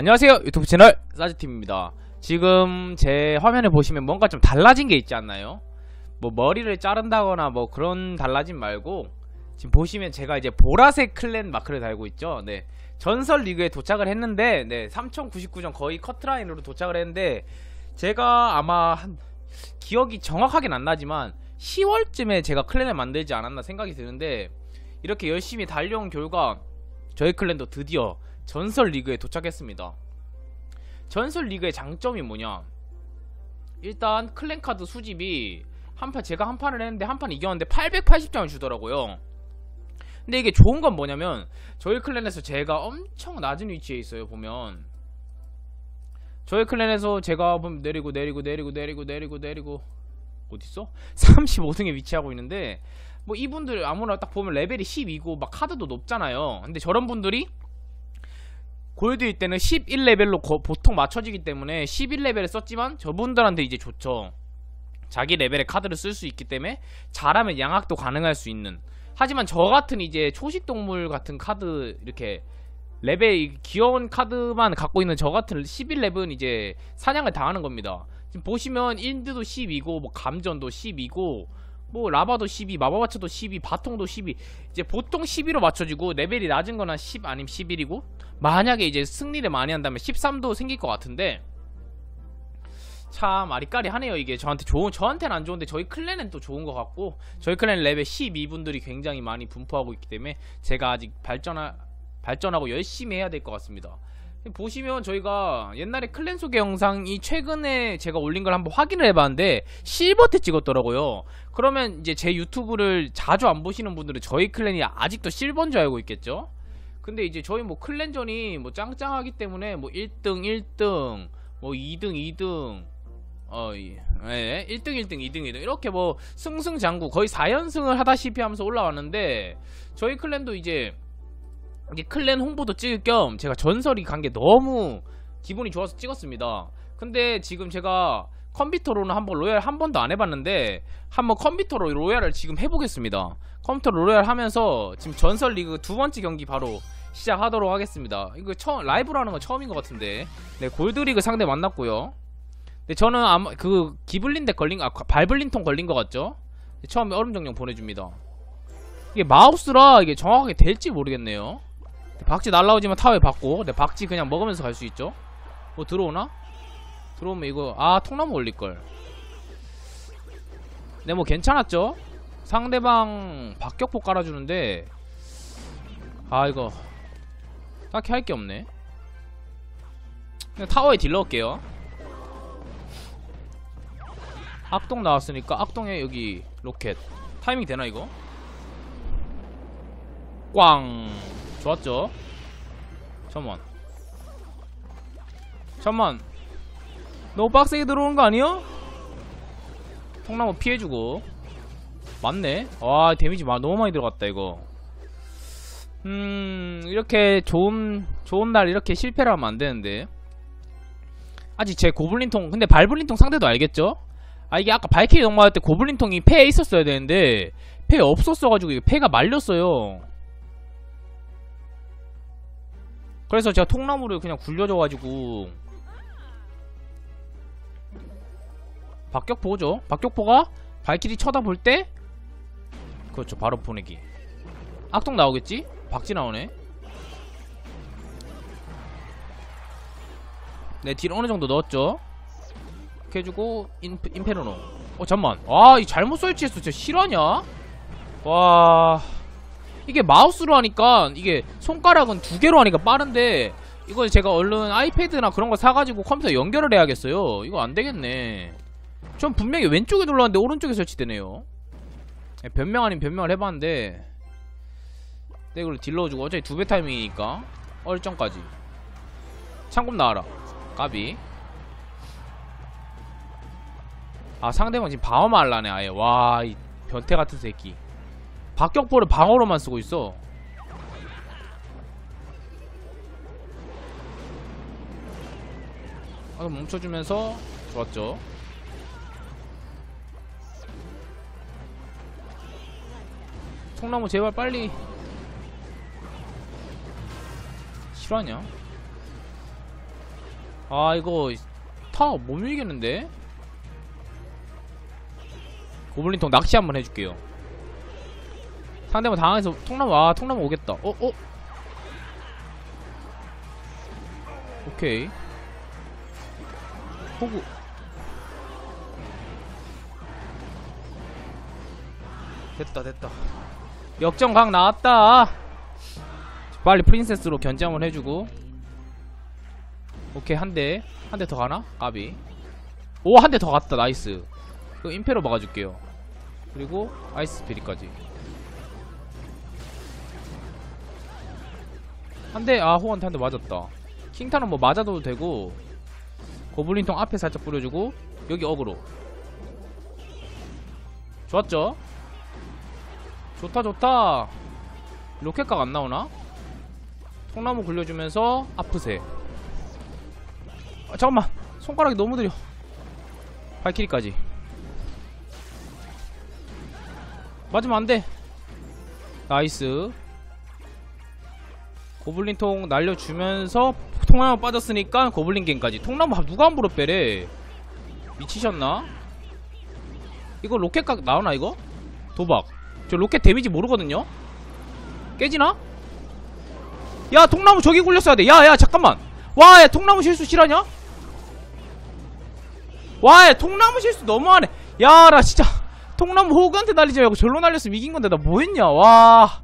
안녕하세요 유튜브 채널 사즈팀입니다. 지금 제 화면에 보시면 뭔가 좀 달라진 게 있지 않나요? 뭐 머리를 자른다거나 뭐 그런 달라짐 말고 지금 보시면 제가 이제 보라색 클랜 마크를 달고 있죠? 네. 전설 리그에 도착을 했는데 네 3099점 거의 커트라인으로 도착을 했는데 제가 아마 한 기억이 정확하긴 안 나지만 10월쯤에 제가 클랜을 만들지 않았나 생각이 드는데 이렇게 열심히 달려온 결과 저희 클랜도 드디어 전설 리그에 도착했습니다. 전설 리그의 장점이 뭐냐? 일단 클랜 카드 수집이 한 판 제가 한 판을 했는데 한 판 이겼는데 880점을 주더라고요. 근데 이게 좋은 건 뭐냐면 저희 클랜에서 제가 엄청 낮은 위치에 있어요. 보면 저희 클랜에서 제가 보면 내리고 내리고 내리고 내리고 내리고 내리고 어딨어? 35등에 위치하고 있는데 뭐 이분들 아무나 딱 보면 레벨이 12고 막 카드도 높잖아요. 근데 저런 분들이 골드일 때는 11레벨로 거, 보통 맞춰지기 때문에 11레벨을 썼지만 저분들한테 이제 좋죠. 자기 레벨의 카드를 쓸 수 있기 때문에 잘하면 양악도 가능할 수 있는. 하지만 저 같은 이제 초식 동물 같은 카드 이렇게 레벨 귀여운 카드만 갖고 있는 저 같은 11렙은 이제 사냥을 당하는 겁니다. 지금 보시면 인드도 12고 뭐 감전도 12고 뭐 라바도 12, 마법화처도 12, 바통도 12 이제 보통 12로 맞춰지고 레벨이 낮은 거나 10 아니면 11이고 만약에 이제 승리를 많이 한다면 13도 생길 것 같은데 참 아리까리 하네요 이게. 저한테 좋은 저한테는 안 좋은데 저희 클랜은 또 좋은 것 같고 저희 클랜 레벨 12분들이 굉장히 많이 분포하고 있기 때문에 제가 아직 발전하, 발전하고 열심히 해야 될 것 같습니다. 보시면 저희가 옛날에 클랜 소개 영상이 최근에 제가 올린 걸 한번 확인을 해봤는데 실버트 찍었더라고요. 그러면 이제 제 유튜브를 자주 안 보시는 분들은 저희 클랜이 아직도 실버인 줄 알고 있겠죠 근데 이제 저희 뭐 클랜전이 뭐 짱짱하기 때문에 뭐 1등 1등 뭐 2등 2등 어, 예, 1등 1등 2등 2등 이렇게 뭐 승승장구 거의 4연승을 하다시피 하면서 올라왔는데 저희 클랜도 이제 이게 클랜 홍보도 찍을 겸 제가 전설이 간 게 너무 기분이 좋아서 찍었습니다. 근데 지금 제가 컴퓨터로는 한번 로얄 한 번도 안 해봤는데 한번 컴퓨터로 로얄을 지금 해보겠습니다. 컴퓨터 로얄 하면서 지금 전설 리그 두 번째 경기 바로 시작하도록 하겠습니다. 이거 처음 라이브로 하는 건 처음인 것 같은데 네 골드 리그 상대 만났고요. 네 저는 아마 그 기블린 덱 걸린 아 발블린통 걸린 것 같죠? 네, 처음에 얼음 정령 보내줍니다. 이게 마우스라 이게 정확하게 될지 모르겠네요. 박쥐 날라오지만 타워에 받고 네, 박쥐 그냥 먹으면서 갈 수 있죠 뭐 들어오나? 들어오면 이거 아 통나무 올릴걸. 네뭐 괜찮았죠? 상대방 박격포 깔아주는데 아 이거 딱히 할 게 없네. 그냥 타워에 딜러올게요. 악동 나왔으니까 악동에 여기 로켓. 타이밍 되나 이거? 꽝! 좋았죠? 잠만 잠만 너무 빡세게 들어오는 거 아니야? 통나무 피해주고. 맞네. 와 데미지 너무 많이 들어갔다 이거. 음 이렇게 좋은 좋은 날 이렇게 실패를 하면 안 되는데. 아직 제 고블린통 근데 발블린통 상대도 알겠죠? 아 이게 아까 발키리 동마할 때 고블린통이 폐에 있었어야 되는데 폐에 없었어가지고 이게 폐가 말렸어요. 그래서 제가 통나무를 그냥 굴려줘가지고 박격포죠? 박격포가 발길이 쳐다볼 때 그렇죠 바로 보내기. 악동 나오겠지? 박쥐 나오네. 네딜 어느정도 넣었죠? 이렇게 해주고 인, 인페르노. 어 잠만. 아이 잘못 설치했어. 진짜 실화냐? 와... 이게 마우스로 하니까 이게 손가락은 두 개로 하니까 빠른데 이거 제가 얼른 아이패드나 그런 거 사가지고 컴퓨터 연결을 해야겠어요. 이거 안 되겠네 전 분명히 왼쪽에 눌렀는데 오른쪽에 설치되네요. 네, 변명 아닌 변명을 해봤는데 네, 이걸 딜러주고 어차피 두 배 타이밍이니까 얼정까지. 창금 나와라. 까비. 아 상대방 지금 방어만 할라네 아예. 와 이 변태같은 새끼. 박격포를 방어로만 쓰고 있어. 아, 멈춰주면서 좋았죠 통나무 제발 빨리 실화냐? 아 이거 타워 못 밀겠는데? 고블린통 낚시 한번 해줄게요 상대방 당황해서 통나무 아 통나무 오겠다 어? 어? 오케이 호구 됐다 됐다 역전각 나왔다. 빨리 프린세스로 견제 한번 해주고. 오케이 한 대. 한 대 더 가나? 까비. 오 한 대 더 갔다. 나이스. 그 임페로 막아줄게요. 그리고 아이스 베리까지. 한 대 아 호한테 한 대 맞았다. 킹타는 뭐 맞아도 되고 고블린통 앞에 살짝 뿌려주고 여기 어그로. 좋았죠? 좋다 좋다. 로켓각 안 나오나? 통나무 굴려주면서 아프세. 아, 잠깐만. 손가락이 너무 느려. 발키리까지. 맞으면 안돼. 나이스. 고블린통 날려주면서 통나무 빠졌으니까 고블린 갱까지. 통나무 누가 함부로 빼래? 미치셨나? 이거 로켓각 나오나 이거? 도박 저 로켓 데미지 모르거든요? 깨지나? 야 통나무 저기 굴렸어야 돼. 야야 잠깐만. 와야 통나무 실수 실하냐? 와야 통나무 실수 너무하네. 야나 진짜 통나무 호그한테 날리지 말고 절로 날렸으면 이긴 건데 나 뭐했냐? 와.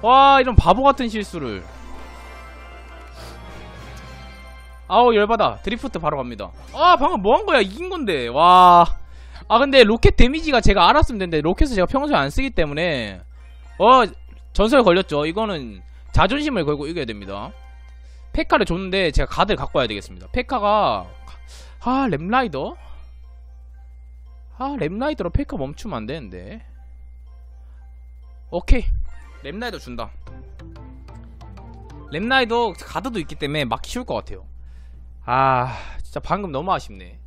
와 이런 바보 같은 실수를. 아우 열받아. 드리프트 바로 갑니다. 아 방금 뭐한 거야? 이긴 건데. 와 아 근데 로켓 데미지가 제가 알았으면 되는데 로켓을 제가 평소에 안 쓰기 때문에. 어 전설 걸렸죠. 이거는 자존심을 걸고 이겨야 됩니다. 페카를 줬는데 제가 가드를 갖고 와야 되겠습니다. 페카가 아 램라이더? 아 램라이더로 페카 멈추면 안 되는데. 오케이. 램라이더 준다. 램라이더 가드도 있기 때문에 막기 쉬울 것 같아요. 아 진짜 방금 너무 아쉽네.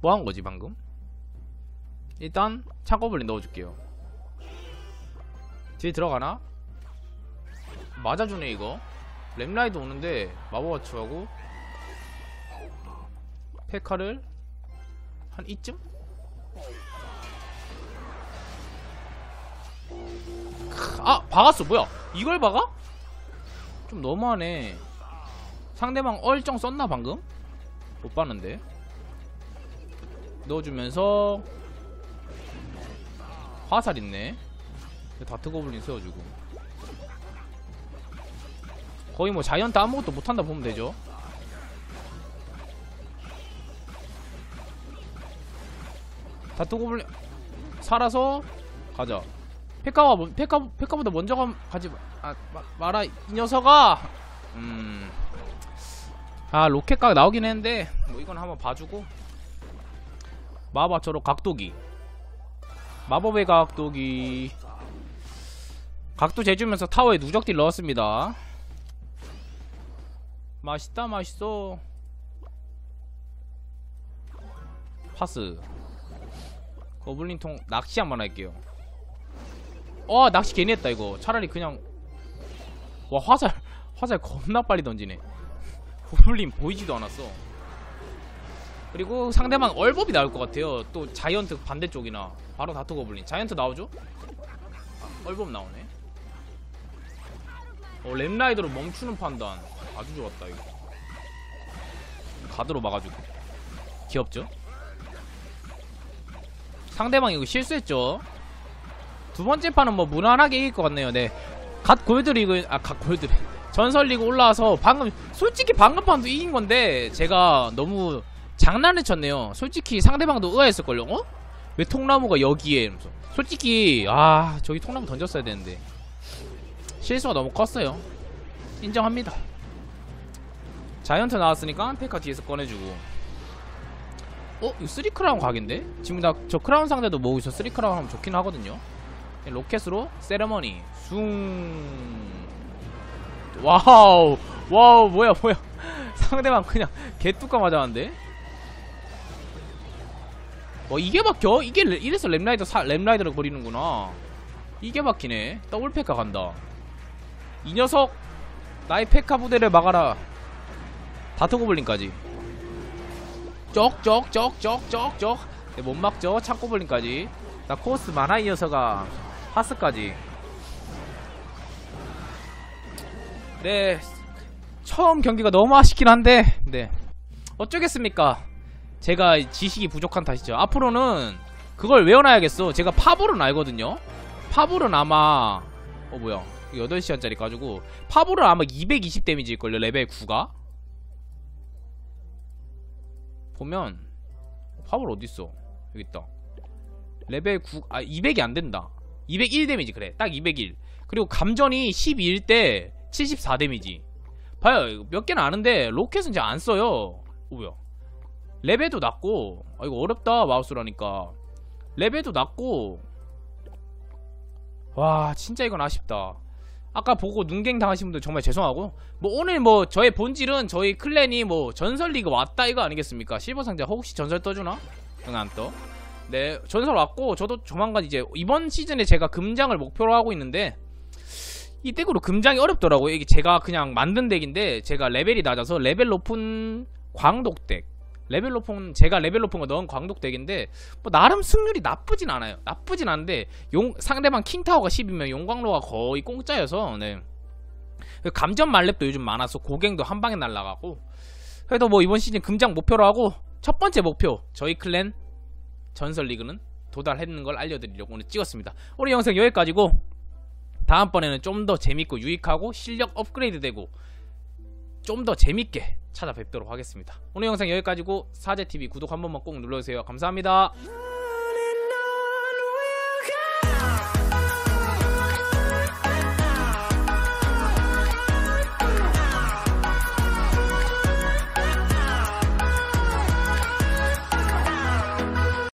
뭐 한 거지 방금 일단 창고블린 넣어줄게요 뒤에 들어가나? 맞아주네 이거 램라이드 오는데 마법와치하고 페카를 한 이쯤? 크, 아 박았어 뭐야 이걸 박아? 좀 너무하네 상대방 얼정 썼나 방금? 못 봤는데 넣어주면서 화살 있네. 다트 고블린 세워주고. 거의 뭐 자이언트 아무것도 못한다 보면 되죠. 다트 고블린 살아서 가자. 페카가 뭐- 페카 페카보다 먼저 가, 가지 마, 아, 마, 마라 이 녀석아! 음. 아 로켓각 나오긴 했는데 뭐 이건 한번 봐주고. 마바처럼 각도기 마법의 각도기. 각도 재주면서 타워에 누적딜 넣었습니다. 맛있다 맛있어. 파스. 거블린통 낚시 한번 할게요. 어 낚시 괜히 했다 이거. 차라리 그냥 와 화살 화살 겁나 빨리 던지네. 고블린 보이지도 않았어 그리고 상대방 얼법이 나올 것 같아요. 또 자이언트 반대쪽이나 바로 다트 고블린. 자이언트 나오죠? 아, 얼법 나오네. 어 램라이더로 멈추는 판단 아주 좋았다 이거. 가드로 막아주고. 귀엽죠? 상대방 이거 실수했죠? 두 번째 판은 뭐 무난하게 이길 것 같네요. 네갓 골드리그 아갓 골드리 전설리그 올라와서 방금 솔직히 방금 판도 이긴 건데 제가 너무 장난을 쳤네요. 솔직히 상대방도 의아했을걸요? 어? 왜 통나무가 여기에 이러면서. 솔직히 아 저기 통나무 던졌어야 되는데. 실수가 너무 컸어요. 인정합니다. 자이언트 나왔으니까 페카 뒤에서 꺼내주고. 어? 이거 3크라운 각인데? 지금 나 저 크라운 상대도 모으고 있어? 3크라운 하면 좋긴 하거든요. 로켓으로 세레머니 숭. 와우! 와우! 뭐야 뭐야? 상대방 그냥 개뚜까 맞았는데 어 이게 막혀? 이게 레- 이래서 램라이더 사, 램라이더를 버리는구나. 이게 막히네. 더블 페카 간다. 이 녀석 나의 페카 부대를 막아라. 다트 고블린까지. 쪽쪽쪽쪽쪽쪽 네, 못 막죠. 창 고블린까지. 나 코스 만화 이 녀석아. 하스까지. 네. 처음 경기가 너무 아쉽긴 한데 네. 어쩌겠습니까 제가 지식이 부족한 탓이죠. 앞으로는 그걸 외워놔야겠어. 제가 파블은 알거든요. 파블은 아마 어 뭐야. 8시간짜리 가지고. 파블은 아마 220 데미지일걸요 레벨 9가? 보면 파블 어딨어? 여기 있다. 레벨 9, 아 200이 안 된다. 201 데미지 그래. 딱 201 그리고 감전이 12일 때 74 데미지. 봐요. 몇 개는 아는데 로켓은 잘 안 써요. 어 레벨도 낮고 아 이거 어렵다 마우스라니까. 레벨도 낮고 와 진짜 이건 아쉽다. 아까 보고 눈갱 당하신 분들 정말 죄송하고. 뭐 오늘 뭐 저의 본질은 저희 클랜이 뭐 전설 리그 왔다 이거 아니겠습니까? 실버 상자 혹시 전설 떠주나? 응 안떠. 네 전설 왔고 저도 조만간 이제 이번 시즌에 제가 금장을 목표로 하고 있는데 이 덱으로 금장이 어렵더라고요. 이게 제가 그냥 만든 덱인데 제가 레벨이 낮아서 레벨 높은 광독 덱 레벨 높은 제가 레벨 높은 거 넣은 광독 덱인데 뭐 나름 승률이 나쁘진 않아요. 나쁘진 않은데 용 상대방 킹타워가 10이면 용광로가 거의 공짜여서 네. 감전 말렙도 요즘 많아서 고갱도 한 방에 날라가고 그래도 뭐 이번 시즌 금장 목표로 하고 첫 번째 목표 저희 클랜 전설 리그는 도달했는 걸 알려드리려고 오늘 찍었습니다. 오늘 영상 여기까지고 다음번에는 좀 더 재밌고 유익하고 실력 업그레이드 되고 좀 더 재밌게 찾아뵙도록 하겠습니다. 오늘 영상 여기까지고 사제TV 구독 한 번만 꼭 눌러주세요. 감사합니다